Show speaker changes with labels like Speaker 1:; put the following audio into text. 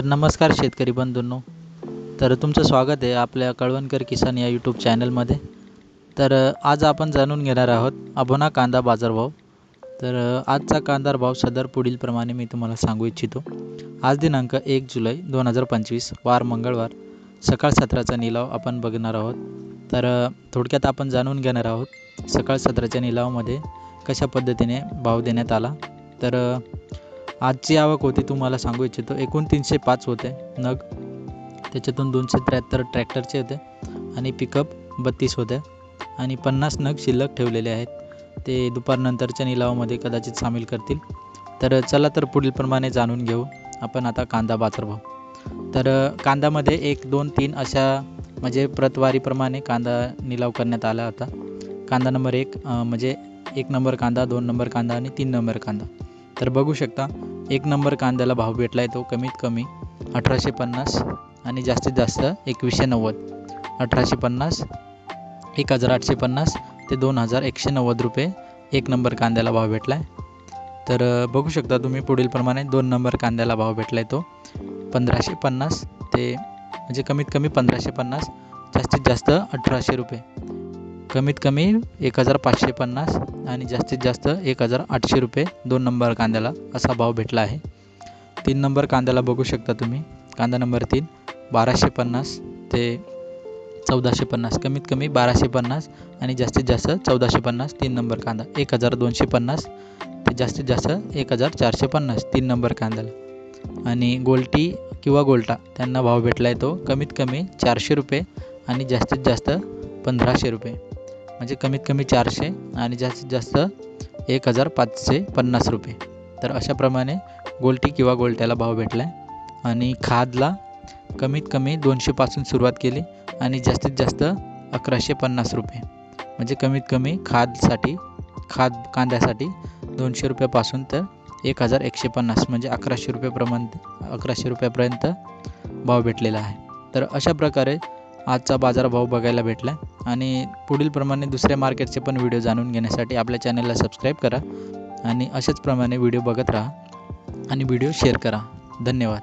Speaker 1: तर नमस्कार शेतकरी बंधूंनो. तर तुमचं स्वागत आहे आपल्या कळवणकर किसान या यूट्यूब चॅनलमध्ये. तर आज आपण जाणून घेणार आहोत अभोना कांदा बाजारभाव तर आजचा कांदा भाव सदर पुढीलप्रमाणे मी तुम्हाला सांगू इच्छितो. आज दिनांक एक जुलै दोन हजार पंचवीस वार मंगळवार सकाळ सत्राचा निलाव आपण बघणार आहोत. तर थोडक्यात आपण जाणून घेणार आहोत सकाळ सत्राच्या निलावामध्ये कशा पद्धतीने भाव देण्यात आला. तर आजची आवक होती तुम्हाला सांगू इच्छितो. एकूण तीनशे पाच होते नग. त्याच्यातून दोनशे त्र्याहत्तर ट्रॅक्टरचे होते आणि पिकअप बत्तीस होते. आणि पन्नास नग शिल्लक ठेवलेले आहेत. ते दुपारनंतरच्या निलावामध्ये कदाचित सामील करतील. तर चला तर पुढीलप्रमाणे जाणून घेऊ. आपण आता कांदा बाजारभाव तर कांद्यामध्ये एक दोन तीन अशा म्हणजे प्रतवारीप्रमाणे कांदा निलाव करण्यात आला होता. कांदा नंबर एक म्हणजे एक नंबर कांदा दोन नंबर कांदा आणि तीन नंबर कांदा. तर बघू शकता एक नंबर कांद्याला भाव भेटला आहे तो कमीत कमी अठराशे पन्नास आणि जास्तीत जास्त एकवीसशे नव्वद. अठराशे पन्नास एक हजार आठशे पन्नास ते दोन हजार एकशे नव्वद रुपये एक नंबर कांद्याला भाव भेटला आहे तर बघू शकता तुम्ही पुढीलप्रमाणे दोन नंबर कांद्याला भाव भेटला आहे तो पंधराशे पन्नास ते म्हणजे कमीत कमी पंधराशे पन्नास जास्तीत जास्त अठराशे रुपये. कमीत कमी एक हजार पाचशे पन्नास आणि जास्तीत जास्त एक हजार आठशे रुपये दोन नंबर कांद्याला असा भाव भेटला आहे. तीन नंबर कांद्याला बघू शकता तुम्ही. कांदा नंबर तीन बाराशे पन्नास ते चौदाशे पन्नास कमीत कमी बाराशे पन्नास आणि जास्तीत जास्त चौदाशे पन्नास तीन नंबर कांदा एक हजार दोनशे पन्नास ते जास्तीत जास्त एक हजार चारशे पन्नास तीन नंबर कांद्याला. आणि गोल्टी किंवा गोल्टा त्यांना भाव भेटला आहे तो कमीत कमी चारशे रुपये आणि जास्तीत जास्त पंधराशे रुपये. म्हणजे कमीत कमी चारशे आणि जास्तीत जास्त एक हजार पाचशे पन्नास रुपये. तर अशाप्रमाणे गोल्टी किंवा गोलट्याला भाव भेटला आहे आणि खादला कमीत कमी दोनशेपासून सुरुवात केली आणि जास्तीत जास्त अकराशे पन्नास रुपये. म्हणजे कमीत कमी खादसाठी खाद कांद्यासाठी दोनशे रुपयापासून तर एक हजार एकशे पन्नास म्हणजे अकराशे रुपयेप्रमाण अकराशे रुपयापर्यंत भाव भेटलेला आहे. तर अशा प्रकारे आजचा बाजारभाव बघायला भेटला आणि पुढीलप्रमाणे दुसऱ्या मार्केटचे पण व्हिडिओ जाणून घेण्यासाठी आपल्या चॅनलला सबस्क्राईब करा आणि अशाच प्रमाणे व्हिडिओ बघत राहा आणि व्हिडिओ शेअर करा. धन्यवाद.